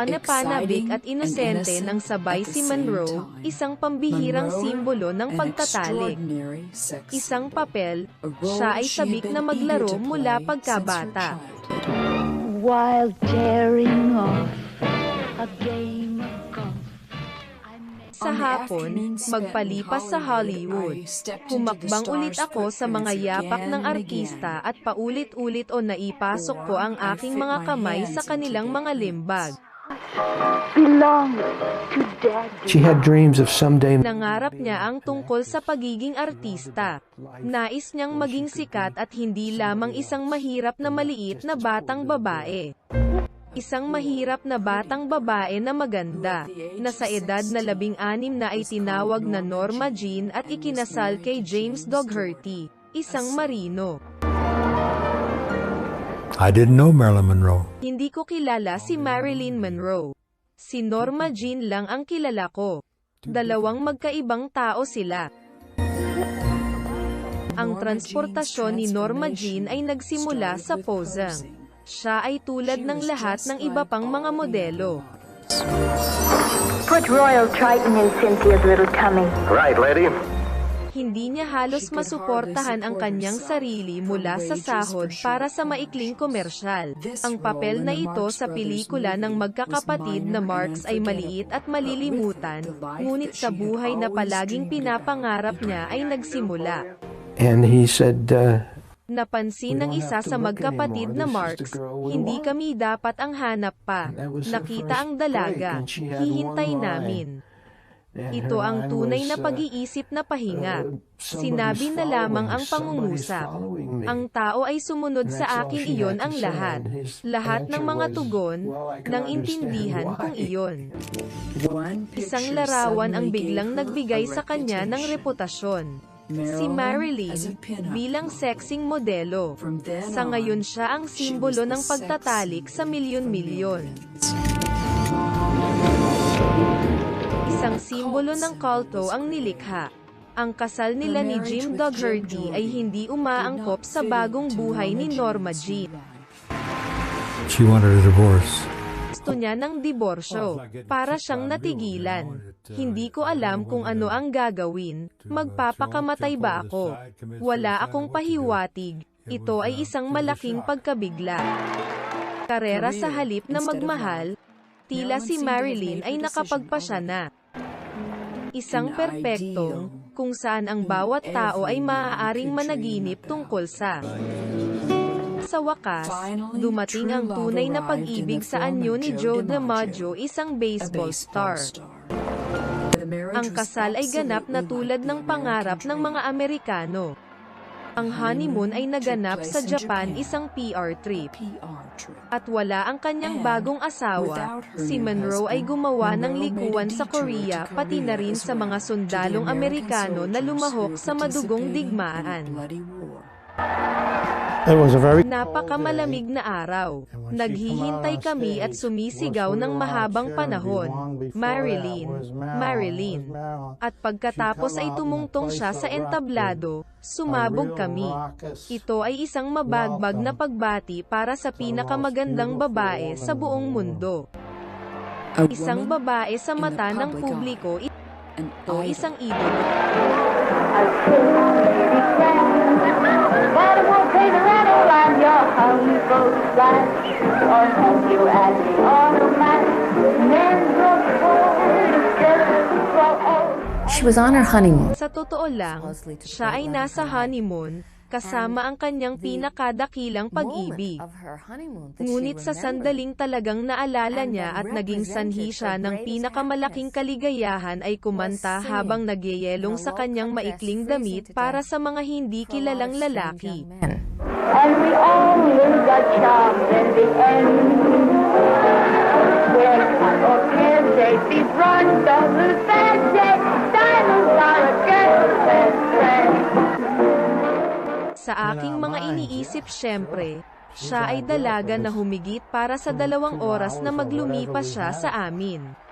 Panepanabik at exciting, and inosente innocent ng sabay at si Monroe, time. isang pambihirang Monroe, simbolo ng pagtatalik. Isang papel, siya ay sabik na maglaro mula pagkabata. While tearing off a game of golf, Sa hapon, magpalipas sa Hollywood. Humakbang ulit ako sa mga yapak ng artista at paulit-ulit o naipasok ko ang aking mga kamay sa kanilang mga limbag. She had dreams of someday Nangarap niya ang tungkol sa pagiging artista. Nais niyang maging sikat at hindi lamang isang mahirap na maliit na batang babae. Isang mahirap na batang babae na maganda, na sa edad na labing-anim na ay tinawag na Norma Jean at ikinasal kay James Dougherty, isang marino. I didn't know Marilyn Monroe. Hindi ko kilala si Marilyn Monroe. Si Norma Jean lang ang kilala ko. Dalawang magkaibang tao sila. Ang transportasyon ni Norma Jean ay nagsimula sa posing. Siya ay tulad ng lahat ng iba pang mga modelo. Put Royal Triton in Cynthia's little tummy. Right, lady. Hindi niya halos masuportahan ang kanyang sarili mula sa sahod para sa maikling komersyal. Ang papel na ito sa pelikula ng magkakapatid na Marx ay maliit at malilimutan, ngunit sa buhay na palaging pinapangarap niya ay nagsimula. And he said, uh, Napansin ng isa sa magkapatid na Marx, hindi kami dapat ang hanap pa. Nakita ang dalaga, hihintay namin. Ito ang tunay na pag-iisip na pahinga. Sinabi na lamang ang pangungusap. Ang tao ay sumunod sa akin iyon ang lahat. Lahat ng mga tugon, nang intindihan kung iyon. Isang larawan ang biglang nagbigay sa kanya ng reputasyon. Si Marilyn, bilang sexing modelo. Sa on, ngayon siya ang simbolo ng pagtatalik sa milyon-milyon. Isang simbolo ng culto ang nilikha. Ang kasal nila ni Jim Dougherty ay hindi umaangkop sa bagong buhay ni Norma Jean. She wanted a divorce. Gusto niya ng diborsyo, para siyang natigilan. Hindi ko alam kung ano ang gagawin, magpapakamatay ba ako? Wala akong pahiwatig, ito ay isang malaking pagkabigla. Karera sa halip na magmahal, tila si Marilyn ay nakapagpasya na. Isang perpektong, kung saan ang bawat tao ay maaaring managinip tungkol sa. Sa wakas, dumating ang tunay na pag-ibig sa anyo ni Joe DiMaggio, isang baseball star. Ang kasal ay ganap na tulad ng pangarap ng mga Amerikano. Ang honeymoon ay naganap sa Japan, isang PR trip. At wala ang kanyang bagong asawa, si Monroe ay gumawa ng likuan sa Korea pati na rin sa mga sundalong Amerikano na lumahok sa madugong digmaan. It was a very Napakamalamig na araw. Naghihintay kami at sumisigaw ng mahabang panahon. Marilyn, Marilyn. At pagkatapos ay tumungtong siya sa entablado, sumabog kami. Ito ay isang mabagbag na pagbati para sa pinakamagandang babae sa buong mundo. Isang babae sa mata ng publiko, ito idol. isang idolo. She was on her honeymoon. Sa totoo lang, siya ay nasa honeymoon, kasama ang kanyang pinakadakilang pag-ibig. Ngunit sa sandaling talagang naalala niya at naging sanhi siya ng pinakamalaking kaligayahan ay kumanta habang nagyayelong sa kanyang maikling damit para sa mga hindi kilalang lalaki. And we all lose our charm in the end. When cut or can they be don't lose that day. Diamonds are a girl's best friend. Sa aking mga iniisip syempre, siya ay dalaga na humigit para sa dalawang oras na maglumipas siya sa amin.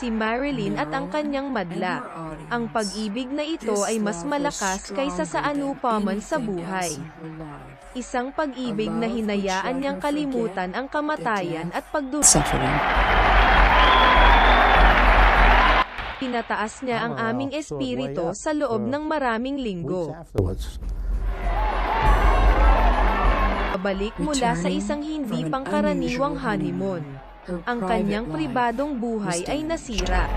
Si Marilyn at ang kanyang madla. Ang pag-ibig na ito ay mas malakas kaysa sa anupaman sa buhay. Isang pag-ibig na hinayaan niyang kalimutan ang kamatayan at pagdurusa. Pinataas niya ang aming espiritu sa loob ng maraming linggo. Pabalik mula sa isang hindi pangkaraniwang honeymoon. Ang kanyang pribadong buhay ay nasira.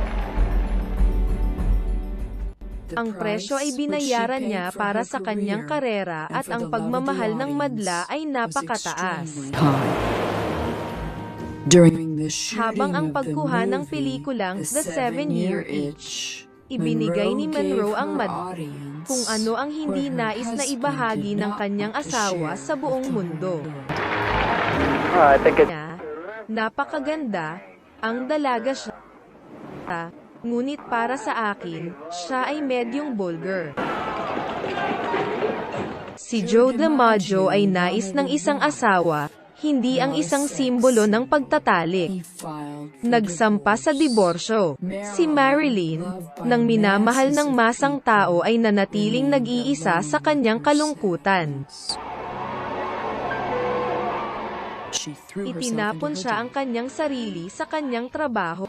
Ang presyo ay binayaran niya para sa kanyang karera at ang pagmamahal ng madla ay napakataas. Habang ang pagkuha ng pelikulang The Seven-Year Seven-Year Itch, ibinigay ni Monroe ang mad kung ano ang hindi nais na ibahagi ng kanyang asawa sa buong mundo. Niya, napakaganda, ang dalaga siya, ngunit para sa akin, siya ay medyong vulgar. Si Joe DiMaggio ay nais ng isang asawa, hindi ang isang simbolo ng pagtatalik. Nagsampa sa diborsyo. Si Marilyn, nang minamahal ng masang tao ay nanatiling nag-iisa sa kanyang kalungkutan. Itinapon siya ang kanyang sarili sa kanyang trabaho.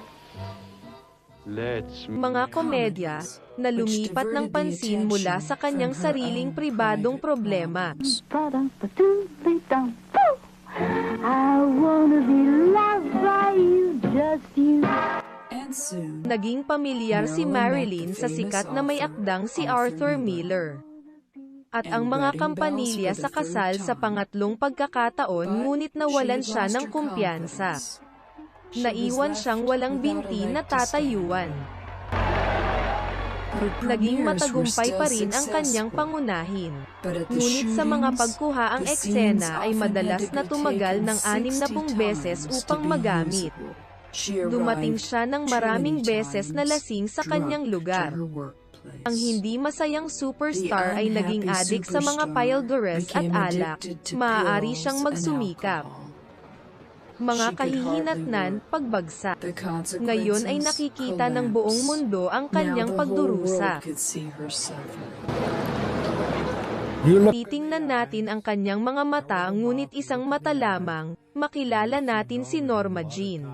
Mga komedya, na lumipat ng pansin mula sa kanyang sariling pribadong problema. I wanna be loved by you, just you. Naging pamilyar si Marilyn sa sikat na may akdang si Arthur Miller. At ang mga kampanilya sa kasal sa pangatlong pagkakataon ngunit nawalan siya ng kumpiyansa. Naiwan siyang walang binti na tatayuan. Naging matagumpay pa rin ang kanyang pangunahin. Ngunit sa mga pagkuha ang eksena ay madalas na tumagal ng 60 beses upang magamit. Dumating siya ng maraming beses na lasing sa kanyang lugar. Ang hindi masayang superstar ay naging adik sa mga pilgores at alak. Maaari siyang magsumikap. Mga kahihinatnan, pagbagsak. Ngayon ay nakikita ng buong mundo ang kanyang pagdurusa. Titingnan natin ang kanyang mga mata ngunit isang mata lamang, makilala natin si Norma Jean.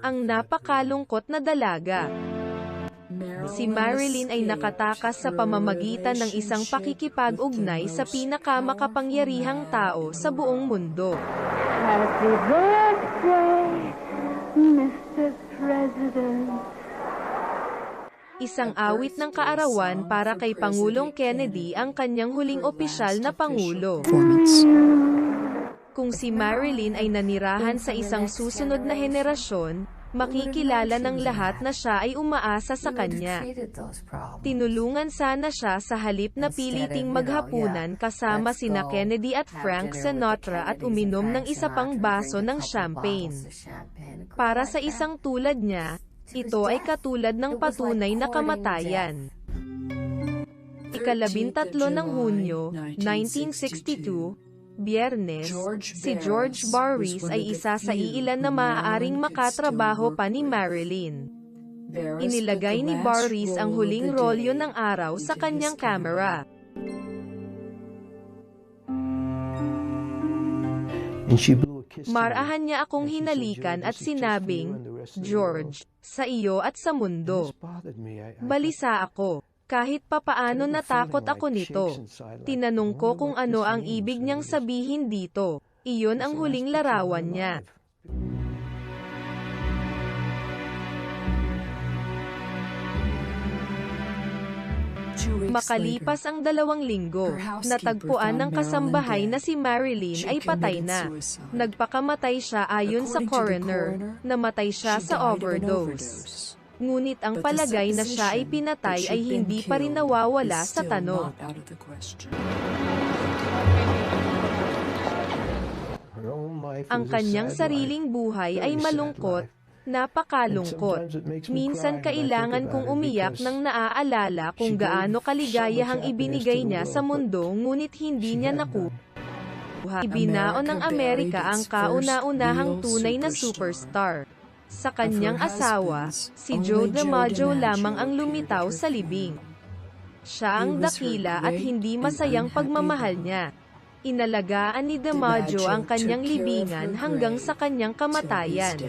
Ang napakalungkot na dalaga. Si Marilyn ay nakatakas sa pamamagitan ng isang pakikipag-ugnay sa pinakamakapangyarihang tao sa buong mundo. Happy birthday, Mr. President. Isang awit ng kaarawan para kay Pangulong Kennedy ang kanyang huling opisyal na Pangulo. Kung si Marilyn ay nanirahan sa isang susunod na henerasyon, makikilala ng lahat na siya ay umaasa sa kanya. Tinulungan sana siya sa halip na piliting maghapunan kasama sina Kennedy at Frank Sinatra at uminom ng isa pang baso ng champagne. Para sa isang tulad niya, ito ay katulad ng patunay na kamatayan. Ikalabintatlo ng Hunyo, 1962, Biyernes, si George Barris ay isa sa iilan na maaaring makatrabaho pa ni Marilyn. Inilagay ni Barris ang huling rolyo ng araw sa kanyang camera. Marahan niya akong hinalikan at sinabing, George, sa iyo at sa mundo. Balisa ako. Kahit papaano natakot ako nito. Tinanong ko kung ano ang ibig niyang sabihin dito. Iyon ang huling larawan niya. Makalipas ang dalawang linggo, natagpuan ng kasambahay na si Marilyn ay patay na. Nagpakamatay siya ayon sa coroner, namatay siya sa overdose. Ngunit ang palagay na siya ay pinatay ay hindi pa rin nawawala sa tanong. Ang kanyang sariling buhay ay malungkot, napakalungkot. Minsan kailangan kong umiyak nang naaalala kung gaano kaligayahang ibinigay niya sa mundo ngunit hindi niya nakuha. Ibinao ng Amerika ang kauna-unahang tunay na superstar. Sa kanyang asawa, si Joe DiMaggio lamang ang lumitaw sa libing. Siya ang dakila at hindi masayang pagmamahal niya. Inalagaan ni DiMaggio ang kanyang libingan hanggang sa kanyang kamatayan.